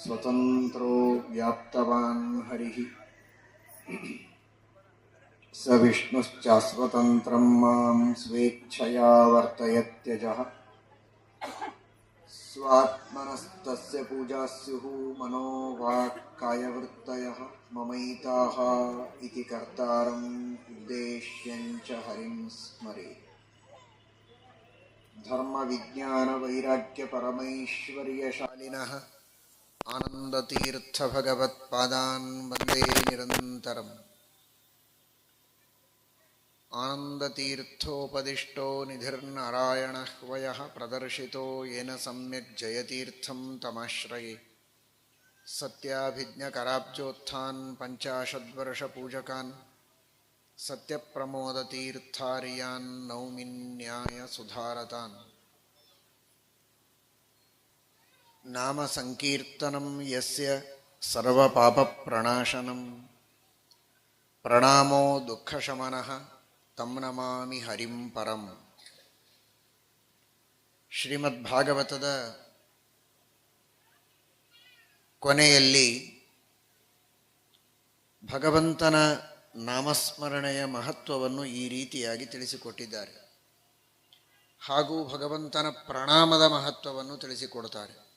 स्वतन्त्रो व्याप्तवान् हरिः। स विष्णुश्चास्वतन्त्रं माँ स्वेच्छया वर्तयत्यजः। स्वात्मनस्तस्य पूजा स्युः मनो वाक्कायवृत्तयः ममैताः इति कर्तारम् उद्देश्यञ्च हरिं स्मरेत्। धर्मविज्ञानवैराग्यपरमैश्वर्यशालिनः आनन्दतीर्थभगवत्पादान् वंदे निरन्तरम्। आनन्दतीर्थोपदिष्टो निधिर्नारायणः वयः प्रदर्शितो येन सम्यक् जयतीर्थं तमाश्रये। सत्याभिज्ञकराब्जोत्थान् पञ्चाशद्वर्षपूजकान्, सत्यप्रमोदतीर्थार्यान् नौमिन्यायसुधारतान्। ನಾಮ ಸಂಕೀರ್ತನಂ ಯಸ್ಯ ಸರ್ವಪಾಪಪ್ರಣಾಶನಂ ಪ್ರಣಾಮೋ ದುಃಖಶಮನಃ ತಂ ನಮಾಮಿ ಹರಿಂ ಪರಂ ಶ್ರೀಮದ್ ಭಾಗವತದ ಕೊನೆಯಲ್ಲಿ ಭಗವಂತನ ನಾಮಸ್ಮರಣೆಯ ಮಹತ್ವವನ್ನು ಈ ರೀತಿಯಾಗಿ ತಿಳಿಸಿಕೊಟ್ಟಿದ್ದಾರೆ. ಹಾಗೂ ಭಗವಂತನ ಪ್ರಣಾಮದ ಮಹತ್ವವನ್ನು ತಿಳಿಸಿಕೊಡ್ತಾರೆ.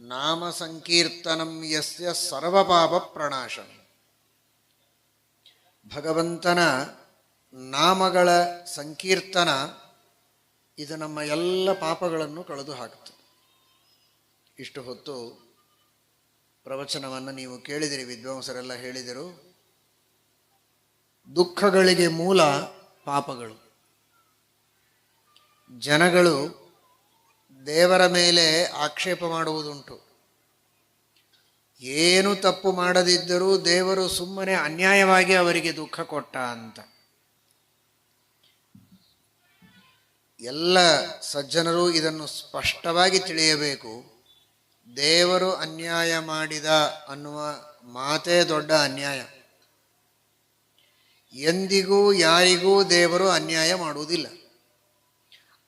ನಾಮ ಸಂಕೀರ್ತನಂ ಯಸ್ಯ ಸರ್ವಪಾಪ ಪ್ರಣಾಶನ ಭಗವಂತನ ನಾಮಗಳ ಸಂಕೀರ್ತನ ಇದು ನಮ್ಮ ಎಲ್ಲ ಪಾಪಗಳನ್ನು ಕಳೆದು ಹಾಕ್ತು ಇಷ್ಟು ಹೊತ್ತು ಪ್ರವಚನವನ್ನು ನೀವು ಕೇಳಿದಿರಿ, ವಿದ್ವಾಂಸರೆಲ್ಲ ಹೇಳಿದರು. ದುಃಖಗಳಿಗೆ ಮೂಲ ಪಾಪಗಳು. ಜನಗಳು ದೇವರ ಮೇಲೆ ಆಕ್ಷೇಪ ಮಾಡುವುದುಂಟು. ಏನು ತಪ್ಪು ಮಾಡದಿದ್ದರೂ ದೇವರು ಸುಮ್ಮನೆ ಅನ್ಯಾಯವಾಗಿ ಅವರಿಗೆ ದುಃಖ ಕೊಟ್ಟ ಅಂತ. ಎಲ್ಲ ಸಜ್ಜನರು ಇದನ್ನು ಸ್ಪಷ್ಟವಾಗಿ ತಿಳಿಯಬೇಕು. ದೇವರು ಅನ್ಯಾಯ ಮಾಡಿದ ಅನ್ನುವ ಮಾತೇ ದೊಡ್ಡ ಅನ್ಯಾಯ. ಎಂದಿಗೂ ಯಾರಿಗೂ ದೇವರು ಅನ್ಯಾಯ ಮಾಡುವುದಿಲ್ಲ.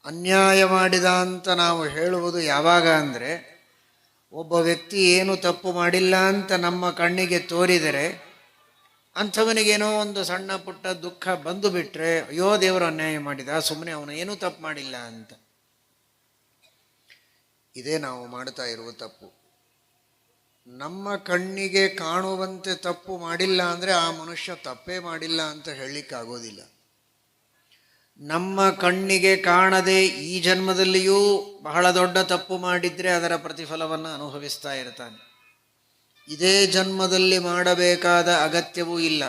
ಅನ್ಯಾಯ ಮಾಡಿದ ಅಂತ ನಾವು ಹೇಳುವುದು ಯಾವಾಗ ಅಂದರೆ, ಒಬ್ಬ ವ್ಯಕ್ತಿ ಏನು ತಪ್ಪು ಮಾಡಿಲ್ಲ ಅಂತ ನಮ್ಮ ಕಣ್ಣಿಗೆ ತೋರಿದರೆ ಅಂಥವನಿಗೇನೋ ಒಂದು ಸಣ್ಣ ಪುಟ್ಟ ದುಃಖ ಬಂದು ಬಿಟ್ಟರೆ ಅಯ್ಯೋ ದೇವರು ಅನ್ಯಾಯ ಮಾಡಿದ ಸುಮ್ಮನೆ ಅವನು ಏನೂ ತಪ್ಪು ಮಾಡಿಲ್ಲ ಅಂತ. ಇದೇ ನಾವು ಮಾಡ್ತಾ ಇರುವ ತಪ್ಪು. ನಮ್ಮ ಕಣ್ಣಿಗೆ ಕಾಣುವಂತೆ ತಪ್ಪು ಮಾಡಿಲ್ಲ ಅಂದರೆ ಆ ಮನುಷ್ಯ ತಪ್ಪೇ ಮಾಡಿಲ್ಲ ಅಂತ ಹೇಳಲಿಕ್ಕಾಗೋದಿಲ್ಲ. ನಮ್ಮ ಕಣ್ಣಿಗೆ ಕಾಣದೆ ಈ ಜನ್ಮದಲ್ಲಿಯೂ ಬಹಳ ದೊಡ್ಡ ತಪ್ಪು ಮಾಡಿದರೆ ಅದರ ಪ್ರತಿಫಲವನ್ನು ಅನುಭವಿಸ್ತಾ ಇರ್ತಾನೆ. ಇದೇ ಜನ್ಮದಲ್ಲಿ ಮಾಡಬೇಕಾದ ಅಗತ್ಯವೂ ಇಲ್ಲ.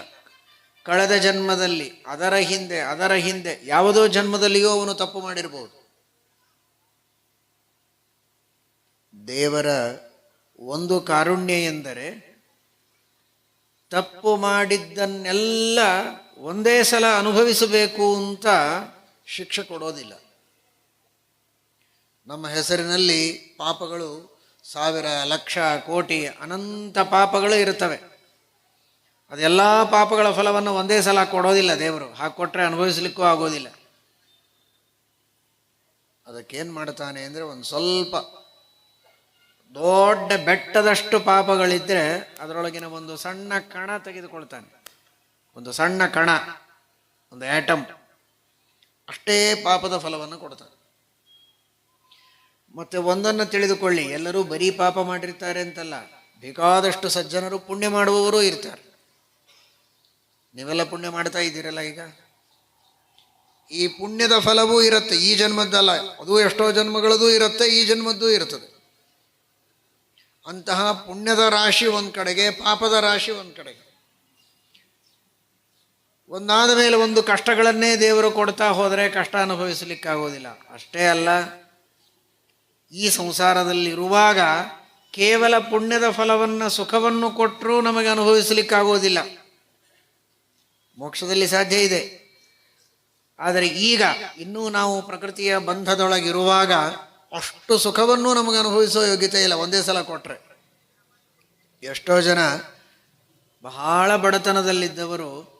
ಕಳೆದ ಜನ್ಮದಲ್ಲಿ, ಅದರ ಹಿಂದೆ ಅದರ ಹಿಂದೆ, ಯಾವುದೋ ಜನ್ಮದಲ್ಲಿಯೂ ಅವನು ತಪ್ಪು ಮಾಡಿರ್ಬೋದು. ದೇವರ ಒಂದು ಕಾರುಣ್ಯ ಎಂದರೆ, ತಪ್ಪು ಮಾಡಿದ್ದನ್ನೆಲ್ಲ ಒಂದೇ ಸಲ ಅನುಭವಿಸಬೇಕು ಅಂತ ಶಿಕ್ಷೆ ಕೊಡೋದಿಲ್ಲ. ನಮ್ಮ ಹೆಸರಿನಲ್ಲಿ ಪಾಪಗಳು ಸಾವಿರ, ಲಕ್ಷ, ಕೋಟಿ ಅನಂತ ಪಾಪಗಳು ಇರುತ್ತವೆ. ಅದೆಲ್ಲ ಪಾಪಗಳ ಫಲವನ್ನು ಒಂದೇ ಸಲ ಕೊಡೋದಿಲ್ಲ ದೇವರು. ಹಾಕೊಟ್ರೆ ಅನುಭವಿಸ್ಲಿಕ್ಕೂ ಆಗೋದಿಲ್ಲ. ಅದಕ್ಕೇನು ಮಾಡ್ತಾನೆ ಅಂದರೆ ಒಂದು ಸ್ವಲ್ಪ ದೊಡ್ಡ ಬೆಟ್ಟದಷ್ಟು ಪಾಪಗಳಿದ್ದರೆ ಅದರೊಳಗಿನ ಒಂದು ಸಣ್ಣ ಕಣ ತೆಗೆದುಕೊಳ್ತಾನೆ. ಒಂದು ಸಣ್ಣ ಕಣ, ಒಂದು ಆ್ಯಟಮ್ ಅಷ್ಟೇ ಪಾಪದ ಫಲವನ್ನು ಕೊಡ್ತಾರೆ ಮತ್ತೆ ಒಂದನ್ನು ತಿಳಿದುಕೊಳ್ಳಿ, ಎಲ್ಲರೂ ಬರೀ ಪಾಪ ಮಾಡಿರ್ತಾರೆ ಅಂತಲ್ಲ, ಬೇಕಾದಷ್ಟು ಸಜ್ಜನರು ಪುಣ್ಯ ಮಾಡುವವರೂ ಇರ್ತಾರೆ. ನೀವೆಲ್ಲ ಪುಣ್ಯ ಮಾಡ್ತಾ ಇದ್ದೀರಲ್ಲ ಈಗ? ಈ ಪುಣ್ಯದ ಫಲವೂ ಇರುತ್ತೆ, ಈ ಜನ್ಮದ್ದಲ್ಲ, ಅದು ಎಷ್ಟೋ ಜನ್ಮಗಳದ್ದು ಇರುತ್ತೆ, ಈ ಜನ್ಮದ್ದು ಇರುತ್ತದೆ ಅಂತಹ ಪುಣ್ಯದ ರಾಶಿ ಒಂದು ಕಡೆಗೆ, ಪಾಪದ ರಾಶಿ ಒಂದು ಕಡೆಗೆ. ಒಂದಾದ ಮೇಲೆ ಒಂದು ಕಷ್ಟಗಳನ್ನೇ ದೇವರು ಕೊಡ್ತಾ ಹೋದರೆ ಕಷ್ಟ ಅನುಭವಿಸಲಿಕ್ಕಾಗೋದಿಲ್ಲ. ಅಷ್ಟೇ ಅಲ್ಲ, ಈ ಸಂಸಾರದಲ್ಲಿರುವಾಗ ಕೇವಲ ಪುಣ್ಯದ ಫಲವನ್ನು, ಸುಖವನ್ನು ಕೊಟ್ಟರೂ ನಮಗೆ ಅನುಭವಿಸಲಿಕ್ಕಾಗೋದಿಲ್ಲ. ಮೋಕ್ಷದಲ್ಲಿ ಸಾಧ್ಯ ಇದೆ. ಆದರೆ ಈಗ ಇನ್ನೂ ನಾವು ಪ್ರಕೃತಿಯ ಬಂಧದೊಳಗಿರುವಾಗ ಅಷ್ಟು ಸುಖವನ್ನು ನಮಗೆ ಅನುಭವಿಸೋ ಯೋಗ್ಯತೆ ಇಲ್ಲ. ಒಂದೇ ಸಲ ಕೊಟ್ಟರೆ ಎಷ್ಟೋ ಜನ ಬಹಳ ಬಡತನದಲ್ಲಿದ್ದವರು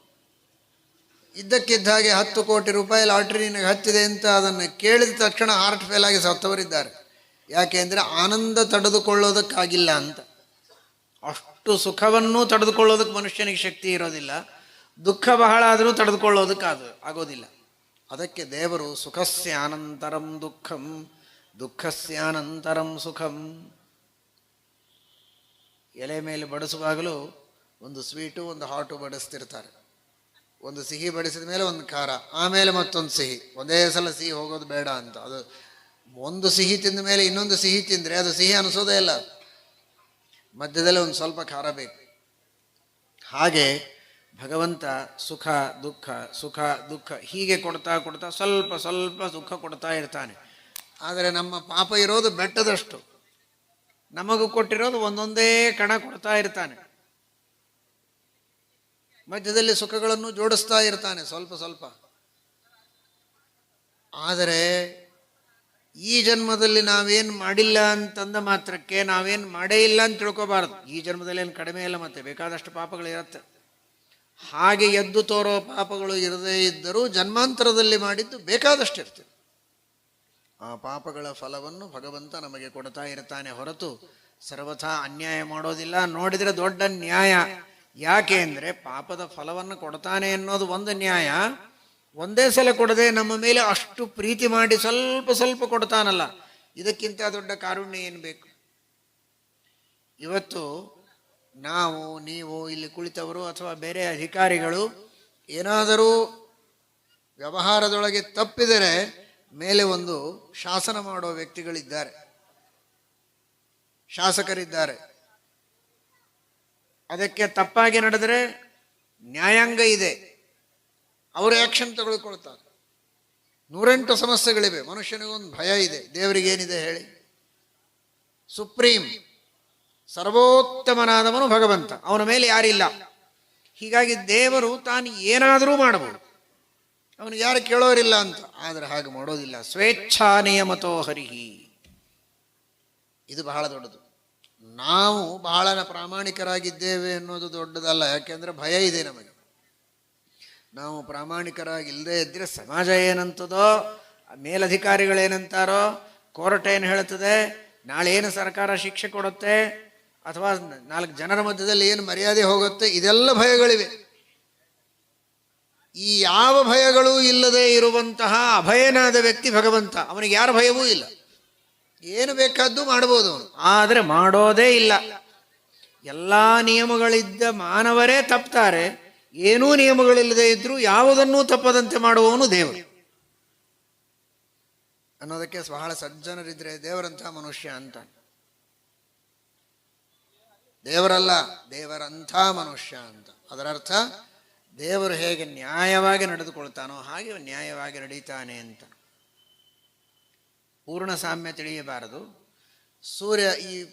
ಇದ್ದಕ್ಕಿದ್ದ ಹಾಗೆ ಹತ್ತು ಕೋಟಿ ರೂಪಾಯಿ ಲಾಟ್ರಿ ನಿನಗೆ ಹತ್ತಿದೆ ಅಂತ ಅದನ್ನು ಕೇಳಿದ ತಕ್ಷಣ ಹಾರ್ಟ್ ಫೇಲ್ ಆಗಿ ಸತ್ತವರಿದ್ದಾರೆ. ಯಾಕೆಂದರೆ ಆನಂದ ತಡೆದುಕೊಳ್ಳೋದಕ್ಕಾಗಿಲ್ಲ ಅಂತ. ಅಷ್ಟು ಸುಖವನ್ನು ತಡೆದುಕೊಳ್ಳೋದಕ್ಕೆ ಮನುಷ್ಯನಿಗೆ ಶಕ್ತಿ ಇರೋದಿಲ್ಲ. ದುಃಖ ಬಹಳ ಆದರೂ ತಡೆದುಕೊಳ್ಳೋದಕ್ಕಾಗ ಆಗೋದಿಲ್ಲ. ಅದಕ್ಕೆ ದೇವರು ಸುಖಸ್ಯಾನಂತರಂ ದುಃಖಂ ದುಃಖಸ್ಯಾನಂತರಂ ಸುಖಂ. ಎಲೆ ಮೇಲೆ ಬಡಿಸುವಾಗಲೂ ಒಂದು ಸ್ವೀಟು ಒಂದು ಹಾಟು ಬಡಿಸ್ತಿರ್ತಾರೆ. ಒಂದು ಸಿಹಿ ಬಡಿಸಿದ ಮೇಲೆ ಒಂದು ಖಾರ, ಆಮೇಲೆ ಮತ್ತೊಂದು ಸಿಹಿ. ಒಂದೇ ಸಲ ಸಿಹಿ ಹೋಗೋದು ಬೇಡ ಅಂತ. ಅದು ಒಂದು ಸಿಹಿ ತಿಂದ ಮೇಲೆ ಇನ್ನೊಂದು ಸಿಹಿ ತಿಂದರೆ ಅದು ಸಿಹಿ ಅನಿಸೋದೇ ಇಲ್ಲ. ಮಧ್ಯದಲ್ಲಿ ಒಂದು ಸ್ವಲ್ಪ ಖಾರ ಬೇಕು. ಹಾಗೆ ಭಗವಂತ ಸುಖ, ದುಃಖ ಸುಖ, ದುಃಖ ಹೀಗೆ ಕೊಡ್ತಾ ಕೊಡ್ತಾ ಸ್ವಲ್ಪ ಸ್ವಲ್ಪ ಸುಖ ಕೊಡ್ತಾ ಇರ್ತಾನೆ. ಆದರೆ ನಮ್ಮ ಪಾಪ ಇರೋದು ಬೆಟ್ಟದಷ್ಟು. ನಮಗೂ ಕೊಟ್ಟಿರೋದು ಒಂದೊಂದೇ ಕಣ ಕೊಡ್ತಾ ಇರ್ತಾನೆ. ಮಧ್ಯದಲ್ಲಿ ಸುಖಗಳನ್ನು ಜೋಡಿಸ್ತಾ ಇರ್ತಾನೆ ಸ್ವಲ್ಪ ಸ್ವಲ್ಪ. ಆದರೆ ಈ ಜನ್ಮದಲ್ಲಿ ನಾವೇನು ಮಾಡಿಲ್ಲ ಅಂತಂದ ಮಾತ್ರಕ್ಕೆ ನಾವೇನು ಮಾಡೇ ಇಲ್ಲ ಅಂತ ತಿಳ್ಕೊಬಾರ್ದು. ಈ ಜನ್ಮದಲ್ಲಿ ಏನು ಕಡಿಮೆ ಇಲ್ಲ ಮತ್ತೆ, ಬೇಕಾದಷ್ಟು ಪಾಪಗಳು ಇರುತ್ತೆ. ಹಾಗೆ ಎದ್ದು ತೋರೋ ಪಾಪಗಳು ಇರದೇ ಇದ್ದರೂ ಜನ್ಮಾಂತರದಲ್ಲಿ ಮಾಡಿದ್ದು ಬೇಕಾದಷ್ಟು ಇರ್ತದೆ ಆ ಪಾಪಗಳ ಫಲವನ್ನು ಭಗವಂತ ನಮಗೆ ಕೊಡ್ತಾ ಇರ್ತಾನೆ ಹೊರತು ಸರ್ವಥಾ ಅನ್ಯಾಯ ಮಾಡೋದಿಲ್ಲ. ನೋಡಿದರೆ ದೊಡ್ಡ ನ್ಯಾಯ. ಯಾಕೆ ಅಂದರೆ ಪಾಪದ ಫಲವನ್ನು ಕೊಡ್ತಾನೆ ಅನ್ನೋದು ಒಂದು ನ್ಯಾಯ. ಒಂದೇ ಸಲ ಕೊಡದೆ ನಮ್ಮ ಮೇಲೆ ಅಷ್ಟು ಪ್ರೀತಿ ಮಾಡಿ ಸ್ವಲ್ಪ ಸ್ವಲ್ಪ ಕೊಡ್ತಾನಲ್ಲ. ಇದಕ್ಕಿಂತ ದೊಡ್ಡ ಕಾರುಣ್ಯ ಏನು ಬೇಕು? ಇವತ್ತು ನಾವು, ನೀವು, ಇಲ್ಲಿ ಕುಳಿತವರು ಅಥವಾ ಬೇರೆ ಅಧಿಕಾರಿಗಳು ಏನಾದರೂ ವ್ಯವಹಾರದೊಳಗೆ ತಪ್ಪಿದರೆ ಮೇಲೆ ಒಂದು ಶಾಸನ ಮಾಡುವ ವ್ಯಕ್ತಿಗಳಿದ್ದಾರೆ. ಶಾಸಕರಿದ್ದಾರೆ. ಅದಕ್ಕೆ ತಪ್ಪಾಗಿ ನಡೆದರೆ ನ್ಯಾಯಾಂಗ ಇದೆ. ಅವರು ಆ್ಯಕ್ಷನ್ ತೆಗೆದುಕೊಳ್ತಾರೆ. ನೂರೆಂಟು ಸಮಸ್ಯೆಗಳಿವೆ. ಮನುಷ್ಯನಿಗೊಂದು ಭಯ ಇದೆ. ದೇವರಿಗೇನಿದೆ ಹೇಳಿ? ಸುಪ್ರೀಂ. ಸರ್ವೋತ್ತಮನಾದವನು ಭಗವಂತ. ಅವನ ಮೇಲೆ ಯಾರಿಲ್ಲ. ಹೀಗಾಗಿ ದೇವರು ತಾನು ಏನಾದರೂ ಮಾಡಬಹುದು. ಅವನಿಗೆ ಯಾರು ಕೇಳೋರಿಲ್ಲ ಅಂತ. ಆದರೆ ಹಾಗೆ ಮಾಡೋದಿಲ್ಲ. ಸ್ವೇಚ್ಛಾ ನಿಯಮತೋ ಹರಿಹಿ. ಇದು ಬಹಳ ದೊಡ್ಡದು. ನಾವು ಬಹಳ ಪ್ರಾಮಾಣಿಕರಾಗಿದ್ದೇವೆ ಅನ್ನೋದು ದೊಡ್ಡದಲ್ಲ, ಯಾಕೆಂದ್ರೆ ಭಯ ಇದೆ ನಮಗೆ. ನಾವು ಪ್ರಾಮಾಣಿಕರಾಗಿಲ್ಲದೆ ಇದ್ದರೆ ಸಮಾಜ ಏನಂತದೋ, ಮೇಲಧಿಕಾರಿಗಳೇನಂತಾರೋ ಕೋರ್ಟ್ ಏನು ಹೇಳ್ತದೆ ನಾಳೆ ಏನು ಸರ್ಕಾರ ಶಿಕ್ಷೆ ಕೊಡುತ್ತೆ, ಅಥವಾ ನಾಲ್ಕು ಜನರ ಮಧ್ಯದಲ್ಲಿ ಏನು ಮರ್ಯಾದೆ ಹೋಗುತ್ತೆ, ಇದೆಲ್ಲ ಭಯಗಳಿವೆ. ಈ ಯಾವ ಭಯಗಳೂ ಇಲ್ಲದೆ ಇರುವಂತಹ ಅಭಯನಾದ ವ್ಯಕ್ತಿ ಭಗವಂತ, ಅವನಿಗೆ ಯಾರ ಭಯವೂ ಇಲ್ಲ. ಏನು ಬೇಕಾದ್ದು ಮಾಡ್ಬೋದು ಅವನು. ಆದರೆ ಮಾಡೋದೇ ಇಲ್ಲ. ಎಲ್ಲ ನಿಯಮಗಳಿದ್ದ ಮಾನವರೇ ತಪ್ತಾರೆ. ಏನೂ ನಿಯಮಗಳಿಲ್ಲದೆ ಇದ್ದರೂ ಯಾವುದನ್ನೂ ತಪ್ಪದಂತೆ ಮಾಡುವವನು ದೇವರು. ಅನ್ನೋದಕ್ಕೆ ಬಹಳ ಸಜ್ಜನರಿದ್ರೆ ದೇವರಂಥ ಮನುಷ್ಯ ಅಂತ. ದೇವರಲ್ಲ ದೇವರಂಥ ಮನುಷ್ಯ ಅಂತ. ಅದರರ್ಥ ದೇವರು ಹೇಗೆ ನ್ಯಾಯವಾಗಿ ನಡೆದುಕೊಳ್ತಾನೋ ಹಾಗೆ ನ್ಯಾಯವಾಗಿ ನಡೀತಾನೆ ಅಂತ. ಪೂರ್ಣ ಸಾಮ್ಯ ತಿಳಿಯಬಾರದು. ಸೂರ್ಯ ಈ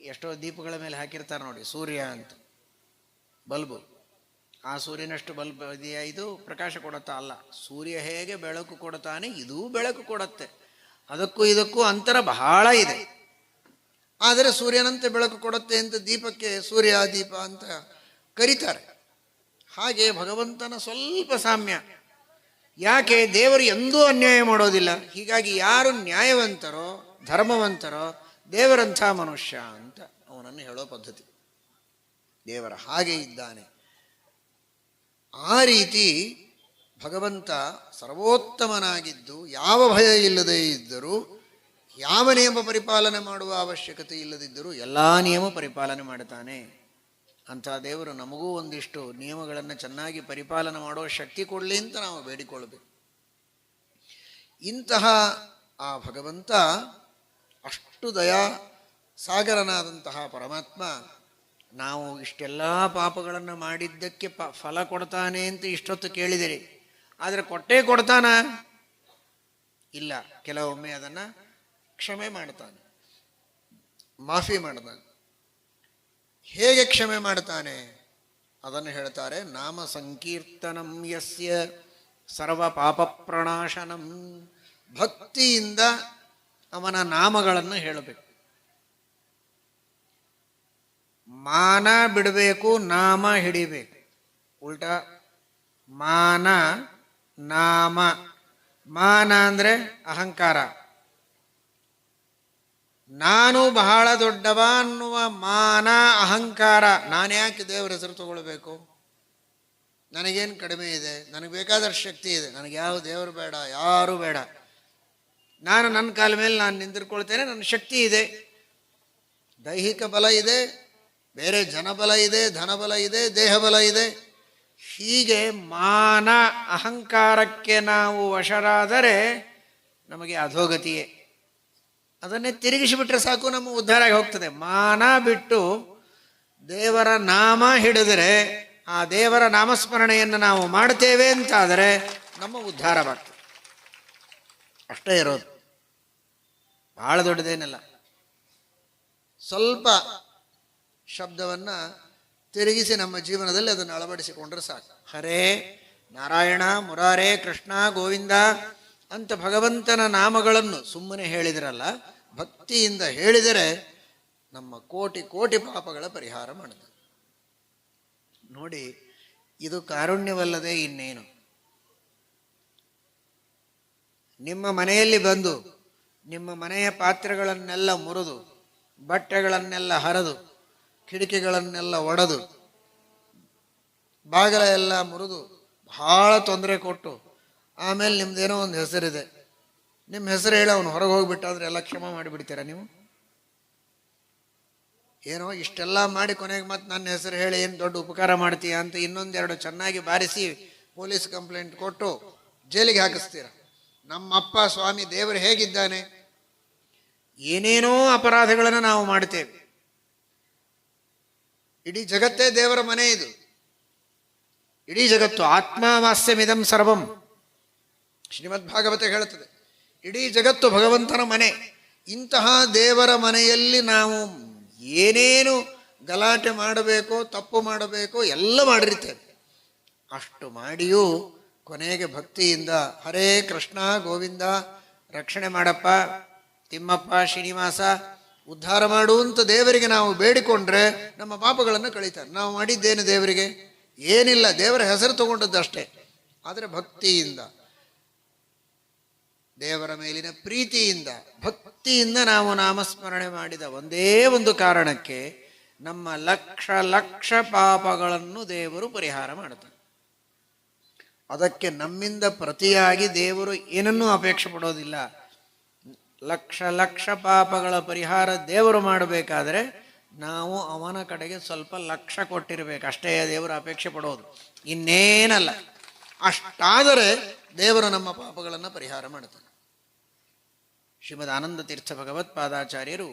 ಎಷ್ಟೋ ದೀಪಗಳ ಮೇಲೆ ಹಾಕಿರ್ತಾರೆ ನೋಡಿ, ಸೂರ್ಯ ಅಂತ. ಬಲ್ಬು. ಆ ಸೂರ್ಯನಷ್ಟು ಬಲ್ಬ್ ಇದೆಯಾ ಇದು? ಪ್ರಕಾಶ ಕೊಡುತ್ತಾ ಅಲ್ಲ. ಸೂರ್ಯ ಹೇಗೆ ಬೆಳಕು ಕೊಡುತ್ತಾನೆ, ಇದೂ ಬೆಳಕು ಕೊಡುತ್ತೆ. ಅದಕ್ಕೂ ಇದಕ್ಕೂ ಅಂತರ ಬಹಳ ಇದೆ. ಆದರೆ ಸೂರ್ಯನಂತೆ ಬೆಳಕು ಕೊಡುತ್ತೆ ಅಂತ ದೀಪಕ್ಕೆ ಸೂರ್ಯ ದೀಪ ಅಂತ ಕರೀತಾರೆ. ಹಾಗೆ ಭಗವಂತನ ಸ್ವಲ್ಪ ಸಾಮ್ಯ ಯಾಕೆ ದೇವರು ಎಂದೂ ಅನ್ಯಾಯ ಮಾಡೋದಿಲ್ಲ? ಹೀಗಾಗಿ ಯಾರು ನ್ಯಾಯವಂತರೋ, ಧರ್ಮವಂತರೋ ದೇವರಂಥ ಮನುಷ್ಯ ಅಂತ ಅವನನ್ನು ಹೇಳೋ ಪದ್ಧತಿ. ದೇವರ ಹಾಗೆ ಇದ್ದಾನೆ. ಆ ರೀತಿ ಭಗವಂತ ಸರ್ವೋತ್ತಮನಾಗಿದ್ದು ಯಾವ ಭಯ ಇಲ್ಲದೇ ಇದ್ದರೂ, ಯಾವ ನಿಯಮ ಪರಿಪಾಲನೆ ಮಾಡುವ ಅವಶ್ಯಕತೆ ಇಲ್ಲದಿದ್ದರೂ ಎಲ್ಲ ನಿಯಮ ಪರಿಪಾಲನೆ ಮಾಡುತ್ತಾನೆ ಅಂಥ ದೇವರು ನಮಗೂ ಒಂದಿಷ್ಟು ನಿಯಮಗಳನ್ನು ಚೆನ್ನಾಗಿ ಪರಿಪಾಲನೆ ಮಾಡೋ ಶಕ್ತಿ ಕೊಡಲಿ ಅಂತ ನಾವು ಬೇಡಿಕೊಳ್ಬೇಕು. ಇಂತಹ ಆ ಭಗವಂತ ಅಷ್ಟು ದಯಾ ಸಾಗರನಾದಂತಹ ಪರಮಾತ್ಮ ನಾವು ಇಷ್ಟೆಲ್ಲ ಪಾಪಗಳನ್ನು ಮಾಡಿದ್ದಕ್ಕೆ ಪ, ಫಲ ಕೊಡ್ತಾನೆ ಅಂತ ಇಷ್ಟೊತ್ತು ಕೇಳಿದಿರಿ. ಆದರೆ ಕೊಟ್ಟೇ ಕೊಡ್ತಾನ? ಇಲ್ಲ, ಕೆಲವೊಮ್ಮೆ ಅದನ್ನು ಕ್ಷಮೆ ಮಾಡ್ತಾನೆ. ಮಾಫಿ ಮಾಡ್ತಾನೆ. ಹೇಗೆ ಕ್ಷಮೆ ಮಾಡ್ತಾನೆ? ಅದನ್ನು ಹೇಳ್ತಾರೆ, ನಾಮ ಸಂಕೀರ್ತನಂ ಯಸ್ಯ ಸರ್ವ ಪಾಪ ಪ್ರಣಾಶನಂ. ಭಕ್ತಿಯಿಂದ ಅವನ ನಾಮಗಳನ್ನು ಹೇಳಬೇಕು. ಮಾನ ಬಿಡಬೇಕು, ನಾಮ ಹಿಡಿಬೇಕು. ಉಲ್ಟಾ, ಮಾನ, ನಾಮ. ಮಾನ ಅಂದರೆ ಅಹಂಕಾರ. ನಾನು ಬಹಳ ದೊಡ್ಡವ ಅನ್ನುವ ಮಾನ ಅಹಂಕಾರ. ನಾನು ಯಾಕೆ ದೇವರ ಹೆಸರು ತಗೊಳ್ಬೇಕು? ನನಗೇನು ಕಡಿಮೆ ಇದೆ? ನನಗೆ ಬೇಕಾದಷ್ಟು ಶಕ್ತಿ ಇದೆ. ನನಗೆ ಯಾವ ದೇವರು ಬೇಡ, ಯಾರೂ ಬೇಡ. ನಾನು ನನ್ನ ಕಾಲ ಮೇಲೆ ನಾನು ನಿಂತಿರ್ಕೊಳ್ತೇನೆ ನನ್ನ ಶಕ್ತಿ ಇದೆ. ದೈಹಿಕ ಬಲ ಇದೆ, ಬೇರೆ ಜನಬಲ ಇದೆ, ಧನಬಲ ಇದೆ, ದೇಹಬಲ ಇದೆ. ಹೀಗೆ ಮಾನ ಅಹಂಕಾರಕ್ಕೆ ನಾವು ವಶರಾದರೆ ನಮಗೆ ಅಧೋಗತಿಯೇ. ಅದನ್ನೇ ತಿರುಗಿಸಿಬಿಟ್ರೆ ಸಾಕು, ನಮ್ಮ ಉದ್ಧಾರ ಆಗಿ ಹೋಗ್ತದೆ. ಮಾನ ಬಿಟ್ಟು ದೇವರ ನಾಮ ಹಿಡಿದರೆ ಆ ದೇವರ ನಾಮಸ್ಮರಣೆಯನ್ನು ನಾವು ಮಾಡ್ತೇವೆ ಅಂತಾದರೆ ನಮ್ಮ ಉದ್ಧಾರವಾಗ್ತದೆ ಅಷ್ಟೇ ಇರೋದು. ಬಹಳ ದೊಡ್ಡದೇನಲ್ಲ. ಸ್ವಲ್ಪ ಶಬ್ದವನ್ನು ತಿರುಗಿಸಿ ನಮ್ಮ ಜೀವನದಲ್ಲಿ ಅದನ್ನು ಅಳವಡಿಸಿಕೊಂಡ್ರೆ ಸಾಕು. ಹರೇ ನಾರಾಯಣ, ಮುರಾರೇ ಕೃಷ್ಣ, ಗೋವಿಂದ ಅಂತ ಭಗವಂತನ ನಾಮಗಳನ್ನು ಸುಮ್ಮನೆ ಹೇಳಿದ್ರಲ್ಲ, ಭಕ್ತಿಯಿಂದ ಹೇಳಿದರೆ ನಮ್ಮ ಕೋಟಿ ಕೋಟಿ ಪಾಪಗಳ ಪರಿಹಾರ ಮಾಡುತ್ತೆ ನೋಡಿ, ಇದು ಕಾರುಣ್ಯವಲ್ಲದೆ ಇನ್ನೇನು? ನಿಮ್ಮ ಮನೆಯಲ್ಲಿ ಬಂದು, ನಿಮ್ಮ ಮನೆಯ ಪಾತ್ರೆಗಳನ್ನೆಲ್ಲ ಮುರಿದು, ಬಟ್ಟೆಗಳನ್ನೆಲ್ಲ ಹರಿದು, ಕಿಟಕಿಗಳನ್ನೆಲ್ಲ ಒಡೆದು, ಬಾಗಿಲ ಎಲ್ಲ ಮುರಿದು ಬಹಳ ತೊಂದರೆ ಕೊಟ್ಟು ಆಮೇಲೆ ನಿಮ್ದೇನೋ ಒಂದು ಹೆಸರಿದೆ. ನಿಮ್ಮ ಹೆಸರು ಹೇಳಿ ಅವನು ಹೊರಗೆ ಹೋಗಿಬಿಟ್ಟಾದ್ರೆ ಎಲ್ಲ ಕ್ಷಮ ಮಾಡಿಬಿಡ್ತೀರಾ ನೀವು? ಏನೋ ಇಷ್ಟೆಲ್ಲ ಮಾಡಿ ಕೊನೆಗೆ ಮತ್ತೆ ನನ್ನ ಹೆಸರು ಹೇಳಿ ಏನು ದೊಡ್ಡ ಉಪಕಾರ ಮಾಡ್ತೀಯ ಅಂತ ಇನ್ನೊಂದೆರಡು ಚೆನ್ನಾಗಿ ಬಾರಿಸಿ ಪೊಲೀಸ್ ಕಂಪ್ಲೇಂಟ್ ಕೊಟ್ಟು ಜೈಲಿಗೆ ಹಾಕಿಸ್ತೀರ? ನಮ್ಮಪ್ಪ ಸ್ವಾಮಿ ದೇವರು ಹೇಗಿದ್ದಾನೆ? ಏನೇನೋ ಅಪರಾಧಗಳನ್ನು ನಾವು ಮಾಡ್ತೇವೆ. ಇಡೀ ಜಗತ್ತೇ ದೇವರ ಮನೆ ಇದು. ಇಡೀ ಜಗತ್ತು ಆತ್ಮಾವಾಸ್ಯಮಿದಂ ಸರ್ವಂ. ಶ್ರೀಮದ್ ಭಾಗವತ ಹೇಳುತ್ತದೆ. ಇಡೀ ಜಗತ್ತು ಭಗವಂತನ ಮನೆ. ಇಂತಹ ದೇವರ ಮನೆಯಲ್ಲಿ ನಾವು ಏನೇನು ಗಲಾಟೆ ಮಾಡಬೇಕೋ, ತಪ್ಪು ಮಾಡಬೇಕೋ ಎಲ್ಲ ಮಾಡಿರ್ತೇವೆ. ಅಷ್ಟು ಮಾಡಿಯೂ ಕೊನೆಗೆ ಭಕ್ತಿಯಿಂದ ಹರೇ ಕೃಷ್ಣ ಗೋವಿಂದ, ರಕ್ಷಣೆ ಮಾಡಪ್ಪ, ತಿಮ್ಮಪ್ಪ, ಶ್ರೀನಿವಾಸ, ಉದ್ಧಾರ ಮಾಡು ದೇವರಿಗೆ ನಾವು ಬೇಡಿಕೊಂಡ್ರೆ ನಮ್ಮ ಪಾಪಗಳನ್ನು ಕಳೀತಾರೆ. ನಾವು ಮಾಡಿದ್ದೇನು ದೇವರಿಗೆ? ಏನಿಲ್ಲ, ದೇವರ ಹೆಸರು ತಗೊಂಡದ್ದಷ್ಟೇ. ಆದರೆ ಭಕ್ತಿಯಿಂದ ದೇವರ ಮೇಲಿನ ಪ್ರೀತಿಯಿಂದ, ಭಕ್ತಿಯಿಂದ ನಾವು ನಾಮಸ್ಮರಣೆ ಮಾಡಿದ ಒಂದೇ ಒಂದು ಕಾರಣಕ್ಕೆ ನಮ್ಮ ಲಕ್ಷ ಲಕ್ಷ ಪಾಪಗಳನ್ನು ದೇವರು ಪರಿಹಾರ ಮಾಡುತ್ತಾನೆ. ಅದಕ್ಕೆ ನಮ್ಮಿಂದ ಪ್ರತಿಯಾಗಿ ದೇವರು ಏನನ್ನೂ ಅಪೇಕ್ಷೆ ಪಡೋದಿಲ್ಲ. ಲಕ್ಷ ಲಕ್ಷ ಪಾಪಗಳ ಪರಿಹಾರ ದೇವರು ಮಾಡಬೇಕಾದ್ರೆ ನಾವು ಅವನ ಕಡೆಗೆ ಸ್ವಲ್ಪ ಲಕ್ಷ ಕೊಟ್ಟಿರಬೇಕು. ಅಷ್ಟೇ ದೇವರು ಅಪೇಕ್ಷೆ ಪಡೋದು. ಇನ್ನೇನಲ್ಲ. ಅಷ್ಟಾದರೆ ದೇವರು ನಮ್ಮ ಪಾಪಗಳನ್ನು ಪರಿಹಾರ ಮಾಡುತ್ತಾನೆ ಶ್ರೀಮದ್ ಆನಂದ ತೀರ್ಥ ಭಗವತ್ಪಾದಾಚಾರ್ಯರು